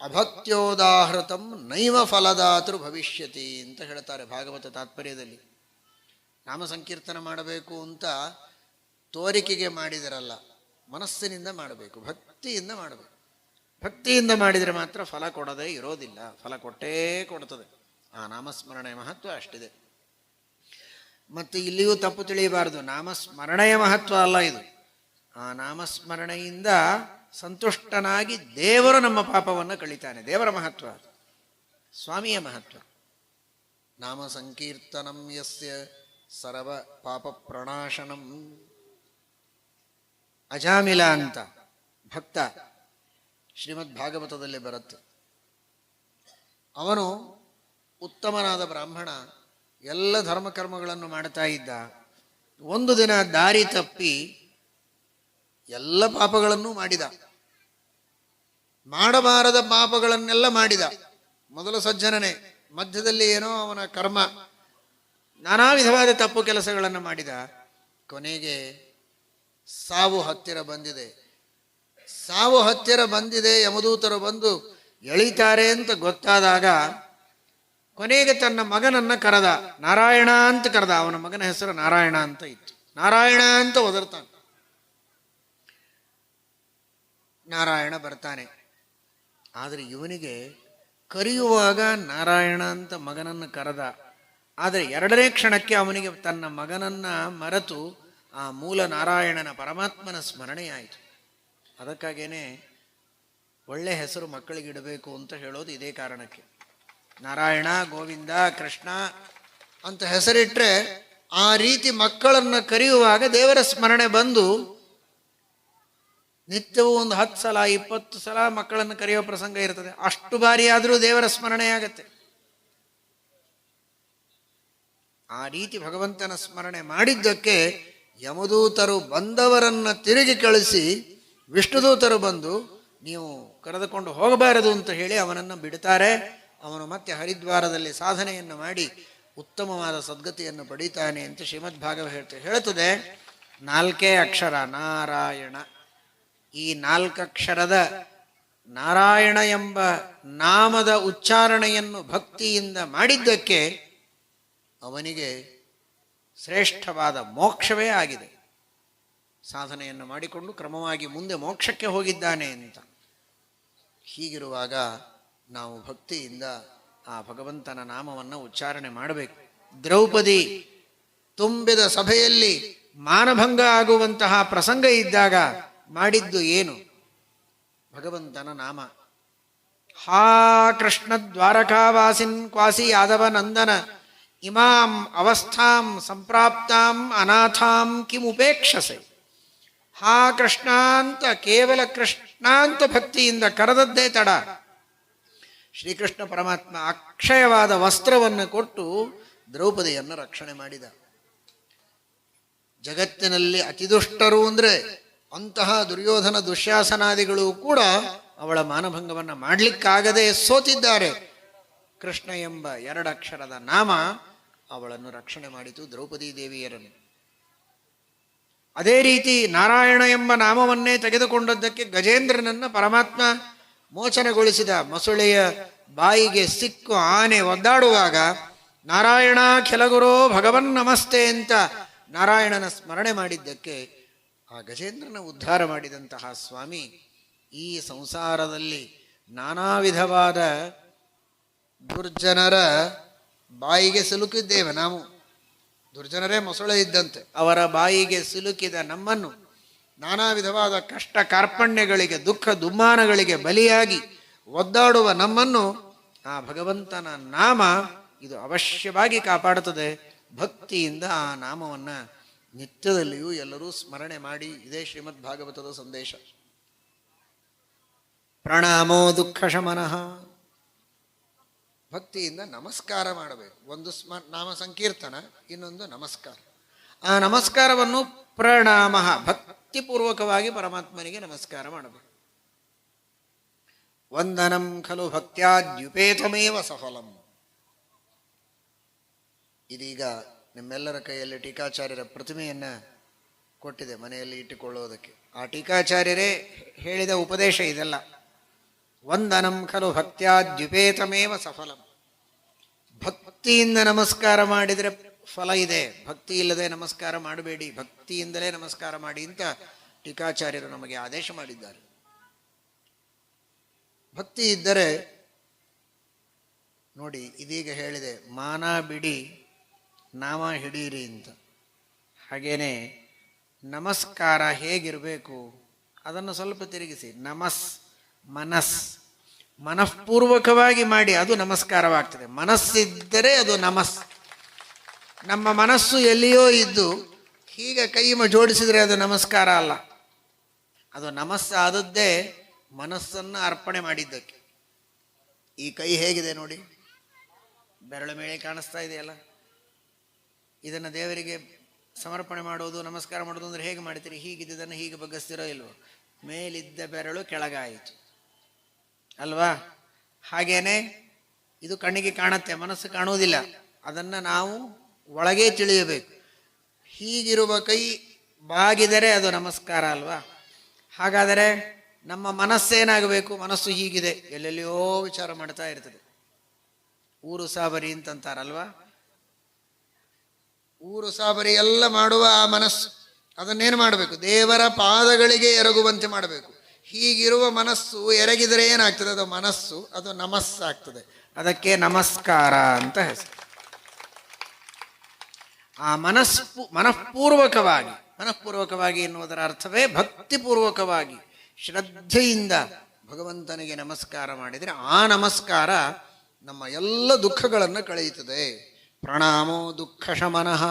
ಅಭಕ್ತ್ಯೋದಾಹೃತಂ ನೈವ ಫಲದಾತೃ ಭವಿಷ್ಯತಿ ಅಂತ ಹೇಳ್ತಾರೆ ಭಾಗವತ ತಾತ್ಪರ್ಯದಲ್ಲಿ. ನಾಮ ಸಂಕೀರ್ತನ ಮಾಡಬೇಕು ಅಂತ ತೋರಿಕೆಗೆ ಮಾಡಿದರಲ್ಲ, ಮನಸ್ಸಿನಿಂದ ಮಾಡಬೇಕು, ಭಕ್ತಿಯಿಂದ ಮಾಡಬೇಕು. ಭಕ್ತಿಯಿಂದ ಮಾಡಿದರೆ ಮಾತ್ರ ಫಲ ಕೊಡದೇ ಇರೋದಿಲ್ಲ, ಫಲ ಕೊಟ್ಟೇ ಕೊಡ್ತದೆ. ಆ ನಾಮಸ್ಮರಣೆ ಮಹತ್ವ ಅಷ್ಟಿದೆ. ಮತ್ತು ಇಲ್ಲಿಯೂ ತಪ್ಪು ತಿಳಿಯಬಾರದು. ನಾಮಸ್ಮರಣೆಯ ಮಹತ್ವ ಅಲ್ಲ ಇದು. ಆ ನಾಮಸ್ಮರಣೆಯಿಂದ ಸಂತುಷ್ಟನಾಗಿ ದೇವರು ನಮ್ಮ ಪಾಪವನ್ನು ಕಳಿತಾನೆ. ದೇವರ ಮಹತ್ವ. ಸ್ವಾಮಿಯ ಮಹತ್ವ. ನಾಮ ಸಂಕೀರ್ತನಂ ಯಸ್ಯ ಸರ್ವ ಪಾಪ ಪ್ರಣಾಶನಂ ಅಜಾಮಿಲ ಅಂತ ಭಕ್ತ ಶ್ರೀಮದ್ ಭಾಗವತದಲ್ಲಿ ಬರುತ್ತೆ ಅವನು ಉತ್ತಮನಾದ ಬ್ರಾಹ್ಮಣ ಎಲ್ಲ ಧರ್ಮಕರ್ಮಗಳನ್ನು ಮಾಡ್ತಾ ಇದ್ದ. ಒಂದು ದಿನ ದಾರಿ ತಪ್ಪಿ ಎಲ್ಲ ಪಾಪಗಳನ್ನು ಮಾಡಿದ. ಮಾಡಬಾರದ ಪಾಪಗಳನ್ನೆಲ್ಲ ಮಾಡಿದ. ಮೊದಲ ಸಜ್ಜನನೇ, ಮಧ್ಯದಲ್ಲಿ ಏನೋ ಅವನ ಕರ್ಮ ನಾನಾ ವಿಧವಾದ ತಪ್ಪು ಕೆಲಸಗಳನ್ನು ಮಾಡಿದ. ಕೊನೆಗೆ ಸಾವು ಹತ್ತಿರ ಬಂದಿದೆ. ಸಾವು ಹತ್ತಿರ ಬಂದಿದೆ, ಯಮದೂತರು ಬಂದು ಎಳಿತಾರೆ ಅಂತ ಗೊತ್ತಾದಾಗ ಕೊನೆಗೆ ತನ್ನ ಮಗನನ್ನ ಕರೆದ. ನಾರಾಯಣ ಅಂತ ಕರೆದ. ಅವನ ಮಗನ ಹೆಸರು ನಾರಾಯಣ ಅಂತ ಇತ್ತು. ನಾರಾಯಣ ಅಂತ ಒದರ್ತಾನೆ. ನಾರಾಯಣ ಬರ್ತಾನೆ. ಆದರೆ ಇವನಿಗೆ ಕರೆಯುವಾಗ ನಾರಾಯಣ ಅಂತ ಮಗನನ್ನು ಕರೆದ. ಆದರೆ ಎರಡನೇ ಕ್ಷಣಕ್ಕೆ ಅವನಿಗೆ ತನ್ನ ಮಗನನ್ನ ಮರೆತು ಆ ಮೂಲ ನಾರಾಯಣನ ಪರಮಾತ್ಮನ ಸ್ಮರಣೆಯಾಯಿತು ಅದಕ್ಕಾಗೇನೆ ಒಳ್ಳೆ ಹೆಸರು ಮಕ್ಕಳಿಗೆ ಇಡಬೇಕು ಅಂತ ಹೇಳೋದು ಇದೇ ಕಾರಣಕ್ಕೆ. ನಾರಾಯಣ, ಗೋವಿಂದ, ಕೃಷ್ಣ ಅಂತ ಹೆಸರಿಟ್ಟರೆ ಆ ರೀತಿ ಮಕ್ಕಳನ್ನು ಕರೆಯುವಾಗ ದೇವರ ಸ್ಮರಣೆ ಬಂದು ನಿತ್ಯವೂ ಒಂದು ಹತ್ತು ಸಲ, ಇಪ್ಪತ್ತು ಸಲ ಮಕ್ಕಳನ್ನು ಕರೆಯೋ ಪ್ರಸಂಗ ಇರ್ತದೆ. ಅಷ್ಟು ಬಾರಿ ಆದರೂ ದೇವರ ಸ್ಮರಣೆ ಆಗತ್ತೆ. ಆ ರೀತಿ ಭಗವಂತನ ಸ್ಮರಣೆ ಮಾಡಿದ್ದಕ್ಕೆ ಯಮದೂತರು ಬಂದವರನ್ನ ತಿರುಗಿ ಕಳಿಸಿ ವಿಷ್ಣುದೂತರು ಬಂದು, ನೀವು ಕರೆದುಕೊಂಡು ಹೋಗಬಾರದು ಅಂತ ಹೇಳಿ ಅವನನ್ನು ಬಿಡ್ತಾರೆ. ಅವನು ಮತ್ತೆ ಹರಿದ್ವಾರದಲ್ಲಿ ಸಾಧನೆಯನ್ನು ಮಾಡಿ ಉತ್ತಮವಾದ ಸದ್ಗತಿಯನ್ನು ಪಡೀತಾನೆ ಅಂತ ಶ್ರೀಮದ್ ಭಾಗವ ಹೇಳ್ತೇವೆ ಹೇಳುತ್ತದೆ, ನಾಲ್ಕೇ ಅಕ್ಷರ ನಾರಾಯಣ. ಈ ನಾಲ್ಕಕ್ಷರದ ನಾರಾಯಣ ಎಂಬ ನಾಮದ ಉಚ್ಚಾರಣೆಯನ್ನು ಭಕ್ತಿಯಿಂದ ಮಾಡಿದ್ದಕ್ಕೆ ಅವನಿಗೆ ಶ್ರೇಷ್ಠವಾದ ಮೋಕ್ಷವೇ ಆಗಿದೆ. ಸಾಧನೆಯನ್ನು ಮಾಡಿಕೊಂಡು ಕ್ರಮವಾಗಿ ಮುಂದೆ ಮೋಕ್ಷಕ್ಕೆ ಹೋಗಿದ್ದಾನೆ ಅಂತ. ಹೀಗಿರುವಾಗ ನಾವು ಭಕ್ತಿಯಿಂದ ಆ ಭಗವಂತನ ನಾಮವನ್ನು ಉಚ್ಚಾರಣೆ ಮಾಡಬೇಕು. ದ್ರೌಪದಿ ತುಂಬಿದ ಸಭೆಯಲ್ಲಿ ಮಾನಭಂಗ ಆಗುವಂತಹ ಪ್ರಸಂಗ ಇದ್ದಾಗ ಮಾಡಿದ್ದು ಏನು? ಭಗವಂತನ ನಾಮ. ಹಾ ಕೃಷ್ಣ ದ್ವಾರಕಾವಾಸಿನ್ ಕ್ವಾಸಿ ಯಾದವ ನಂದನ. ಇಮಾಂ ಅವಸ್ಥಾಂ ಸಂಪ್ರಾಪ್ತಾಂ ಅನಾಥಾಂ ಕಿಮುಪೇಕ್ಷಸೆ ಹಾ ಕೃಷ್ಣಾಂತ ಕೇವಲ ಕೃಷ್ಣಾಂತ ಭಕ್ತಿಯಿಂದ ಕರೆದದ್ದೇ ತಡ. ಶ್ರೀಕೃಷ್ಣ ಪರಮಾತ್ಮ ಅಕ್ಷಯವಾದ ವಸ್ತ್ರವನ್ನು ಕೊಟ್ಟು ದ್ರೌಪದಿಯನ್ನು ರಕ್ಷಣೆ ಮಾಡಿದ. ಜಗತ್ತಿನಲ್ಲಿ ಅತಿದುಷ್ಟರು ಅಂದ್ರೆ ಅಂತಹ ದುರ್ಯೋಧನ ದುಶ್ಯಾಸನಾದಿಗಳು ಕೂಡ ಅವಳ ಮಾನಭಂಗವನ್ನು ಮಾಡಲಿಕ್ಕಾಗದೆ ಸೋತಿದ್ದಾರೆ. ಕೃಷ್ಣ ಎಂಬ ಎರಡಕ್ಷರದ ನಾಮ ಅವಳನ್ನು ರಕ್ಷಣೆ ಮಾಡಿತು ದ್ರೌಪದಿ ದೇವಿಯರನ್ನು. ಅದೇ ರೀತಿ ನಾರಾಯಣ ಎಂಬ ನಾಮವನ್ನೇ ತೆಗೆದುಕೊಂಡದ್ದಕ್ಕೆ ಗಜೇಂದ್ರನನ್ನ ಪರಮಾತ್ಮ ಮೋಚನಗೊಳಿಸಿದ ಮೊಸಳೆಯ ಬಾಯಿಗೆ ಸಿಕ್ಕು ಆನೆ ಒದ್ದಾಡುವಾಗ, ನಾರಾಯಣ ಖೆಲಗುರೋ ಭಗವನ್ ನಮಸ್ತೆ ಅಂತ ನಾರಾಯಣನ ಸ್ಮರಣೆ ಮಾಡಿದ್ದಕ್ಕೆ ಆ ಗಜೇಂದ್ರನ ಉದ್ಧಾರ ಮಾಡಿದಂತಹ ಸ್ವಾಮಿ ಈ ಸಂಸಾರದಲ್ಲಿ ನಾನಾ ವಿಧವಾದ ದುರ್ಜನರ ಬಾಯಿಗೆ ಸಿಲುಕಿದ್ದೇವೆ ನಾವು. ದುರ್ಜನರೇ ಮೊಸಳೆ ಇದ್ದಂತೆ, ಅವರ ಬಾಯಿಗೆ ಸಿಲುಕಿದ ನಮ್ಮನ್ನು ನಾನಾ ವಿಧವಾದ ಕಷ್ಟ ಕಾರ್ಪಣ್ಯಗಳಿಗೆ, ದುಃಖ ದುಮ್ಮಾನಗಳಿಗೆ ಬಲಿಯಾಗಿ ಒದ್ದಾಡುವ ನಮ್ಮನ್ನು, ಆ ಭಗವಂತನ ನಾಮ ಇದು ಅವಶ್ಯವಾಗಿ ಕಾಪಾಡುತ್ತದೆ. ಭಕ್ತಿಯಿಂದ ಆ ನಾಮವನ್ನು ನಿತ್ಯದಲ್ಲಿಯೂ ಎಲ್ಲರೂ ಸ್ಮರಣೆ ಮಾಡಿ. ಇದೇ ಶ್ರೀಮದ್ ಭಾಗವತದ ಸಂದೇಶ. ಪ್ರಣಾಮೋ ದುಃಖ ಶಮನಃ ಭಕ್ತಿಯಿಂದ ನಮಸ್ಕಾರ ಮಾಡಬೇಕು. ಒಂದು ಸ್ಮ, ನಾಮ ಸಂಕೀರ್ತನ, ಇನ್ನೊಂದು ನಮಸ್ಕಾರ. ಆ ನಮಸ್ಕಾರವನ್ನು ಪ್ರಣಾಮ ಭಕ್ತಿಪೂರ್ವಕವಾಗಿ ಪರಮಾತ್ಮನಿಗೆ ನಮಸ್ಕಾರ ಮಾಡಬೇಕು. ವಂದನಂ ಖಲು ಭಕ್ತ್ಯಾದ್ಯುಪೇತಮೇವ ಸಫಲಂ. ಇದೀಗ ನಿಮ್ಮೆಲ್ಲರ ಕೈಯಲ್ಲಿ ಟೀಕಾಚಾರ್ಯರ ಪ್ರತಿಮೆಯನ್ನ ಕೊಟ್ಟಿದೆ, ಮನೆಯಲ್ಲಿ ಇಟ್ಟುಕೊಳ್ಳುವುದಕ್ಕೆ ಆ ಟೀಕಾಚಾರ್ಯರೇ ಹೇಳಿದ ಉಪದೇಶ ಇದೆಲ್ಲ. ವಂದನಂ ಖಲು ಭಕ್ತ್ಯಾದ್ಯುಪೇತಮೇವ ಸಫಲಂ. ಭಕ್ತಿಯಿಂದ ನಮಸ್ಕಾರ ಮಾಡಿದರೆ ಫಲ ಇದೆ. ಭಕ್ತಿ ಇಲ್ಲದೆ ನಮಸ್ಕಾರ ಮಾಡಬೇಡಿ. ಭಕ್ತಿಯಿಂದಲೇ ನಮಸ್ಕಾರ ಮಾಡಿ ಅಂತ ಟೀಕಾಚಾರ್ಯರು ನಮಗೆ ಆದೇಶ ಮಾಡಿದ್ದಾರೆ. ಭಕ್ತಿ ಇದ್ದರೆ, ನೋಡಿ, ಇದೀಗ ಹೇಳಿದೆ, ಮಾನ ಬಿಡಿ, ನಾಮ ಹಿಡೀರಿ ಅಂತ. ಹಾಗೇನೆ, ನಮಸ್ಕಾರ ಹೇಗಿರಬೇಕು, ಅದನ್ನು ಸ್ವಲ್ಪ ತಿರುಗಿಸಿ. ನಮಸ್, ಮನಸ್. ಮನಃಪೂರ್ವಕವಾಗಿ ಮಾಡಿ ಅದು ನಮಸ್ಕಾರವಾಗ್ತದೆ. ಮನಸ್ಸಿದ್ದರೆ ಅದು ನಮಸ್. ನಮ್ಮ ಮನಸ್ಸು ಎಲ್ಲಿಯೋ ಇದ್ದು ಹೀಗೆ ಕೈ ಜೋಡಿಸಿದರೆ ಅದು ನಮಸ್ಕಾರ ಅಲ್ಲ. ಅದು ನಮಸ್ಸಾದದ್ದೇ ಮನಸ್ಸನ್ನು ಅರ್ಪಣೆ ಮಾಡಿದ್ದಕ್ಕೆ. ಈ ಕೈ ಹೇಗಿದೆ ನೋಡಿ. ಬೆರಳು ಮೇಲೆ ಕಾಣಿಸ್ತಾ ಇದೆಯಲ್ಲ? ಇದನ್ನು ದೇವರಿಗೆ ಸಮರ್ಪಣೆ ಮಾಡೋದು, ನಮಸ್ಕಾರ ಮಾಡೋದು ಅಂದರೆ ಹೇಗೆ ಮಾಡ್ತೀರಿ? ಹೀಗಿದ್ದನ್ನು ಹೀಗೆ ಬಗ್ಗಿಸ್ತಿರೋ ಇಲ್ವೋ? ಮೇಲಿದ್ದ ಬೆರಳು ಕೆಳಗಾಯಿತು. ಅಲ್ವಾ? ಹಾಗೇನೆ ಇದು ಕಣ್ಣಿಗೆ ಕಾಣತ್ತೆ, ಮನಸ್ಸು ಕಾಣುವುದಿಲ್ಲ. ಅದನ್ನು ನಾವು ಒಳಗೆ ತಿಳಿಯಬೇಕು. ಹೀಗಿರುವ ಕೈ ಬಾಗಿದರೆ ಅದು ನಮಸ್ಕಾರ ಅಲ್ವಾ? ಹಾಗಾದರೆ ನಮ್ಮ ಮನಸ್ಸೇನಾಗಬೇಕು? ಮನಸ್ಸು ಹೀಗಿದೆ. ಎಲ್ಲೆಲ್ಲಿಯೋ ವಿಚಾರ ಮಾಡ್ತಾ ಇರ್ತದೆ. ಊರು ಸಾಬರಿ ಅಂತಂತಾರಲ್ವಾ? ಊರು ಸಾಬರಿ ಎಲ್ಲ ಮಾಡುವ ಆ ಮನಸ್ಸು. ಅದನ್ನೇನು ಮಾಡಬೇಕು? ದೇವರ ಪಾದಗಳಿಗೆ ಎರಗುವಂತೆ ಮಾಡಬೇಕು. ಹೀಗಿರುವ ಮನಸ್ಸು ಎರಗಿದರೆ ಏನಾಗ್ತದೆ? ಅದು ಮನಸ್ಸು, ಅದು ನಮಸ್ಸಾಗ್ತದೆ. ಅದಕ್ಕೆ ನಮಸ್ಕಾರ ಅಂತ ಹೆಸರು. ಆ ಮನಸ್ಪು ಮನಃಪೂರ್ವಕವಾಗಿ ಮನಃಪೂರ್ವಕವಾಗಿ ಎನ್ನುವುದರ ಅರ್ಥವೇ ಭಕ್ತಿಪೂರ್ವಕವಾಗಿ ಶ್ರದ್ಧೆಯಿಂದ ಭಗವಂತನಿಗೆ ನಮಸ್ಕಾರ ಮಾಡಿದರೆ ಆ ನಮಸ್ಕಾರ ನಮ್ಮ ಎಲ್ಲ ದುಃಖಗಳನ್ನು ಕಳೆಯುತ್ತದೆ. ಪ್ರಣಾಮೋ ದುಃಖ ಶಮನಃ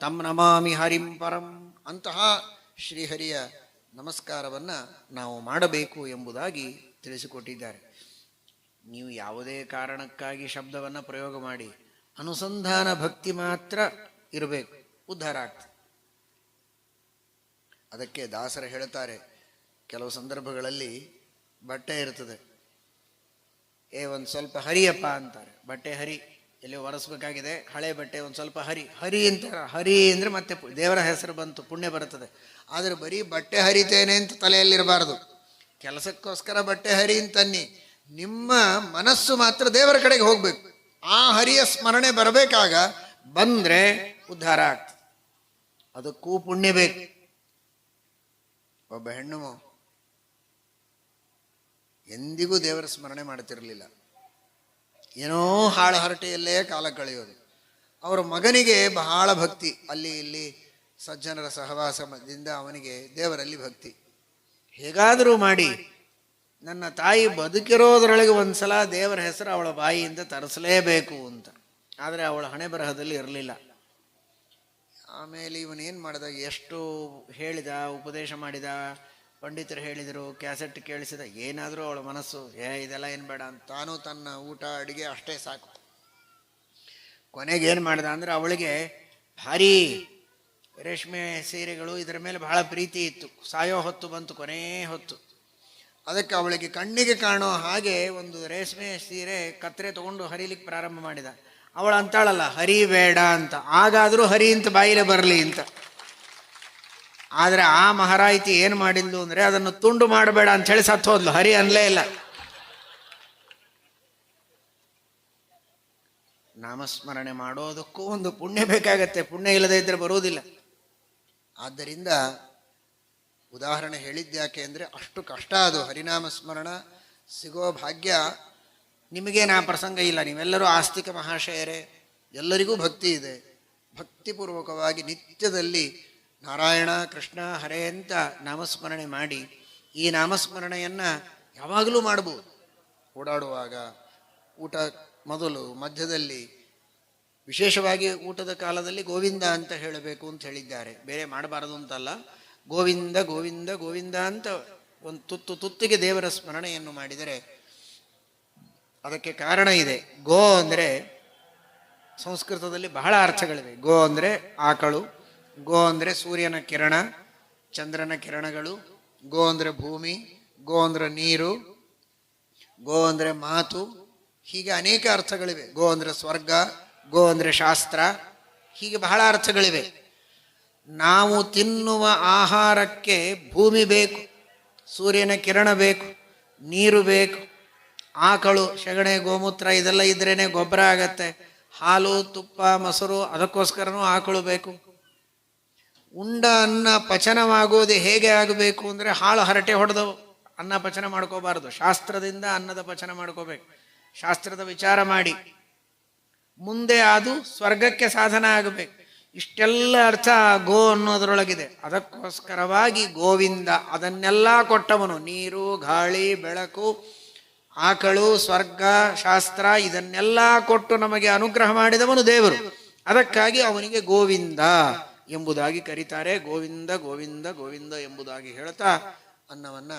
ತಂ ನಮಾಮಿ ಹರಿಂ ಪರಂ ಅಂತಹ ಶ್ರೀಹರಿಯ ನಮಸ್ಕಾರವನ್ನು ನಾವು ಮಾಡಬೇಕು ಎಂಬುದಾಗಿ ತಿಳಿಸಿಕೊಟ್ಟಿದ್ದಾರೆ. ನೀವು ಯಾವುದೇ ಕಾರಣಕ್ಕಾಗಿ ಶಬ್ದವನ್ನು ಪ್ರಯೋಗ ಮಾಡಿ ಅನುಸಂಧಾನ ಭಕ್ತಿ ಮಾತ್ರ ಇರಬೇಕು. ಉದ್ಧಾರ ಆಗ್ತದೆ. ಅದಕ್ಕೆ ದಾಸರು ಹೇಳ್ತಾರೆ, ಕೆಲವು ಸಂದರ್ಭಗಳಲ್ಲಿ ಬಟ್ಟೆ ಇರ್ತದೆ. ಏ, ಒಂದು ಸ್ವಲ್ಪ ಹರಿಯಪ್ಪ ಅಂತಾರೆ. ಬಟ್ಟೆ ಹರಿ, ಎಲ್ಲಿ ಒರೆಸ್ಬೇಕಾಗಿದೆ? ಹಳೆ ಬಟ್ಟೆ, ಒಂದು ಸ್ವಲ್ಪ ಹರಿ. ಹರಿ ಅಂತಾರೆ. ಹರಿ ಅಂದರೆ ಮತ್ತೆ ದೇವರ ಹೆಸರು ಬಂತು, ಪುಣ್ಯ ಬರುತ್ತದೆ ಆದರೆ ಬರೀ ಬಟ್ಟೆ ಹರಿತೇನೆ ಅಂತ ತಲೆಯಲ್ಲಿರಬಾರ್ದು. ಕೆಲಸಕ್ಕೋಸ್ಕರ ಬಟ್ಟೆ ಹರಿ ಅಂತನ್ನಿ ನಿಮ್ಮ ಮನಸ್ಸು ಮಾತ್ರ ದೇವರ ಕಡೆಗೆ ಹೋಗ್ಬೇಕು. ಆ ಹರಿಯ ಸ್ಮರಣೆ ಬರಬೇಕಾಗ ಬಂದ್ರೆ ಉದ್ಧಾರ ಆಗ್ತದೆ. ಅದಕ್ಕೂ ಪುಣ್ಯ ಬೇಕು. ಒಬ್ಬ ಹೆಣ್ಣು ಎಂದಿಗೂ ದೇವರ ಸ್ಮರಣೆ ಮಾಡ್ತಿರಲಿಲ್ಲ. ಏನೋ ಹಾಳು ಹರಟೆಯಲ್ಲೇ ಕಾಲ ಕಳೆಯೋದು. ಅವರ ಮಗನಿಗೆ ಬಹಳ ಭಕ್ತಿ. ಅಲ್ಲಿ ಇಲ್ಲಿ ಸಜ್ಜನರ ಸಹವಾಸದಿಂದ ಅವನಿಗೆ ದೇವರಲ್ಲಿ ಭಕ್ತಿ. ಹೇಗಾದರೂ ಮಾಡಿ ನನ್ನ ತಾಯಿ ಬದುಕಿರೋದ್ರೊಳಗೆ ಒಂದ್ಸಲ ದೇವರ ಹೆಸರು ಅವಳ ಬಾಯಿಯಿಂದ ತರಿಸಲೇಬೇಕು ಅಂತ. ಆದರೆ ಅವಳ ಹಣೆ ಬರಹದಲ್ಲಿ ಇರಲಿಲ್ಲ. ಆಮೇಲೆ ಇವನೇನು ಮಾಡಿದ? ಎಷ್ಟು ಹೇಳಿದ, ಉಪದೇಶ ಮಾಡಿದ, ಪಂಡಿತರು ಹೇಳಿದರು, ಕ್ಯಾಸೆಟ್ ಕೇಳಿಸಿದ, ಏನಾದರೂ ಅವಳ ಮನಸ್ಸು, ಏ, ಇದೆಲ್ಲ ಏನು ಬೇಡ ಅಂತ. ತಾನು ತನ್ನ ಊಟ, ಅಡುಗೆ ಅಷ್ಟೇ ಸಾಕು. ಕೊನೆಗೆ ಏನು ಮಾಡಿದ ಅಂದರೆ ಅವಳಿಗೆ ಭಾರಿ ರೇಷ್ಮೆ ಸೀರೆಗಳು, ಇದರ ಮೇಲೆ ಬಹಳ ಪ್ರೀತಿ ಇತ್ತು. ಸಾಯೋ ಹೊತ್ತು ಬಂತು, ಕೊನೇ ಹೊತ್ತು. ಅದಕ್ಕೆ ಅವಳಿಗೆ ಕಣ್ಣಿಗೆ ಕಾಣೋ ಹಾಗೆ ಒಂದು ರೇಷ್ಮೆ ಸೀರೆ ಕತ್ರೆ ತಗೊಂಡು ಹರಿಲಿಕ್ಕೆ ಪ್ರಾರಂಭ ಮಾಡಿದ. ಅವಳು ಅಂತಾಳಲ್ಲ, ಹರಿ ಬೇಡ ಅಂತ. ಆಗಾದರೂ ಹರಿ ಅಂತ ಬಾಯಿಲೆ ಬರಲಿ ಅಂತ. ಆದರೆ ಆ ಮಹಾರಾಯಿತಿ ಏನು ಮಾಡಿದ್ಲು ಅಂದರೆ ಅದನ್ನು ತುಂಡು ಮಾಡಬೇಡ ಅಂತ ಹೇಳಿ ಸತ್ತು ಹೋದ್ಲು. ಹರಿ ಅನ್ಲೇ ಇಲ್ಲ. ನಾಮಸ್ಮರಣೆ ಮಾಡೋದಕ್ಕೂ ಒಂದು ಪುಣ್ಯ ಬೇಕಾಗತ್ತೆ. ಪುಣ್ಯ ಇಲ್ಲದೇ ಇದ್ರೆ ಬರುವುದಿಲ್ಲ. ಆದ್ದರಿಂದ ಉದಾಹರಣೆ ಹೇಳಿದ್ಯಾಕೆ ಅಂದರೆ ಅಷ್ಟು ಕಷ್ಟ ಅದು. ಹರಿನಾಮ ಸ್ಮರಣ ಸಿಗೋ ಭಾಗ್ಯ ನಿಮಗೆ ನಾ ಪ್ರಸಂಗ ಇಲ್ಲ. ನೀವೆಲ್ಲರೂ ಆಸ್ತಿಕ ಮಹಾಶಯರೇ. ಎಲ್ಲರಿಗೂ ಭಕ್ತಿ ಇದೆ. ಭಕ್ತಿಪೂರ್ವಕವಾಗಿ ನಿತ್ಯದಲ್ಲಿ ನಾರಾಯಣ, ಕೃಷ್ಣ, ಹರೇ ಅಂತ ನಾಮಸ್ಮರಣೆ ಮಾಡಿ ಈ ನಾಮಸ್ಮರಣೆಯನ್ನು ಯಾವಾಗಲೂ ಮಾಡ್ಬೋದು. ಓಡಾಡುವಾಗ ಊಟ ಮೊದಲು ಮಧ್ಯದಲ್ಲಿ ವಿಶೇಷವಾಗಿ ಊಟದ ಕಾಲದಲ್ಲಿ ಗೋವಿಂದ ಅಂತ ಹೇಳಬೇಕು ಅಂತ ಹೇಳಿದ್ದಾರೆ. ಬೇರೆ ಮಾಡಬಾರದು ಅಂತಲ್ಲ. ಗೋವಿಂದ ಗೋವಿಂದ ಗೋವಿಂದ ಅಂತ ಒಂದು ತುತ್ತು ತುತ್ತಿಗೆ ದೇವರ ಸ್ಮರಣೆಯನ್ನು ಮಾಡಿದರೆ ಅದಕ್ಕೆ ಕಾರಣ ಇದೆ. ಗೋ ಅಂದರೆ ಸಂಸ್ಕೃತದಲ್ಲಿ ಬಹಳ ಅರ್ಥಗಳಿವೆ. ಗೋ ಅಂದರೆ ಆಕಳು, ಗೋ ಅಂದರೆ ಸೂರ್ಯನ ಕಿರಣ, ಚಂದ್ರನ ಕಿರಣಗಳು, ಗೋ ಅಂದರೆ ಭೂಮಿ, ಗೋ ಅಂದರೆ ನೀರು, ಗೋ ಅಂದರೆ ಮಾತು, ಹೀಗೆ ಅನೇಕ ಅರ್ಥಗಳಿವೆ. ಗೋ ಅಂದರೆ ಸ್ವರ್ಗ, ಗೋ ಅಂದರೆ ಶಾಸ್ತ್ರ, ಹೀಗೆ ಬಹಳ ಅರ್ಥಗಳಿವೆ. ನಾವು ತಿನ್ನುವ ಆಹಾರಕ್ಕೆ ಭೂಮಿ ಬೇಕು, ಸೂರ್ಯನ ಕಿರಣ ಬೇಕು, ನೀರು ಬೇಕು, ಆಕಳು ಸೆಗಣೆ ಗೋಮೂತ್ರ ಇದೆಲ್ಲ ಇದ್ರೇ ಗೊಬ್ಬರ ಆಗತ್ತೆ. ಹಾಲು, ತುಪ್ಪ, ಮೊಸರು, ಅದಕ್ಕೋಸ್ಕರನೂ ಆಕಳು ಬೇಕು. ಉಂಡ, ಅನ್ನ, ಪಚನವಾಗೋದು ಹೇಗೆ ಆಗಬೇಕು ಅಂದರೆ ಹಾಳು ಹರಟೆ ಹೊಡೆದು ಅನ್ನ ಪಚನ ಮಾಡ್ಕೋಬಾರ್ದು. ಶಾಸ್ತ್ರದಿಂದ ಅನ್ನದ ಪಚನ ಮಾಡ್ಕೋಬೇಕು. ಶಾಸ್ತ್ರದ ವಿಚಾರ ಮಾಡಿ. ಮುಂದೆ ಅದು ಸ್ವರ್ಗಕ್ಕೆ ಸಾಧನ ಆಗಬೇಕು. ಇಷ್ಟೆಲ್ಲ ಅರ್ಥ ಗೋ ಅನ್ನೋದ್ರೊಳಗಿದೆ. ಅದಕ್ಕೋಸ್ಕರವಾಗಿ ಗೋವಿಂದ ಅದನ್ನೆಲ್ಲ ಕೊಟ್ಟವನು. ನೀರು, ಗಾಳಿ, ಬೆಳಕು, ಆಕಳು, ಸ್ವರ್ಗ, ಶಾಸ್ತ್ರ ಇದನ್ನೆಲ್ಲ ಕೊಟ್ಟು ನಮಗೆ ಅನುಗ್ರಹ ಮಾಡಿದವನು ದೇವರು. ಅದಕ್ಕಾಗಿ ಅವನಿಗೆ ಗೋವಿಂದ ಎಂಬುದಾಗಿ ಕರೀತಾರೆ. ಗೋವಿಂದ ಗೋವಿಂದ ಗೋವಿಂದ ಎಂಬುದಾಗಿ ಹೇಳ್ತಾ ಅನ್ನವನ್ನ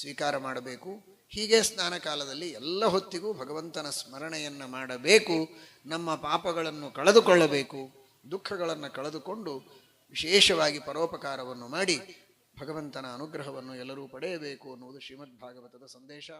ಸ್ವೀಕಾರ ಮಾಡಬೇಕು. ಹೀಗೆ ಸ್ನಾನ ಕಾಲದಲ್ಲಿ ಎಲ್ಲ ಹೊತ್ತಿಗೂ ಭಗವಂತನ ಸ್ಮರಣೆಯನ್ನು ಮಾಡಬೇಕು. ನಮ್ಮ ಪಾಪಗಳನ್ನು ಕಳೆದುಕೊಳ್ಳಬೇಕು. ದುಃಖಗಳನ್ನು ಕಳೆದುಕೊಂಡು ವಿಶೇಷವಾಗಿ ಪರೋಪಕಾರವನ್ನು ಮಾಡಿ ಭಗವಂತನ ಅನುಗ್ರಹವನ್ನು ಎಲ್ಲರೂ ಪಡೆಯಬೇಕು ಅನ್ನುವುದು ಶ್ರೀಮದ್ ಭಾಗವತದ ಸಂದೇಶ.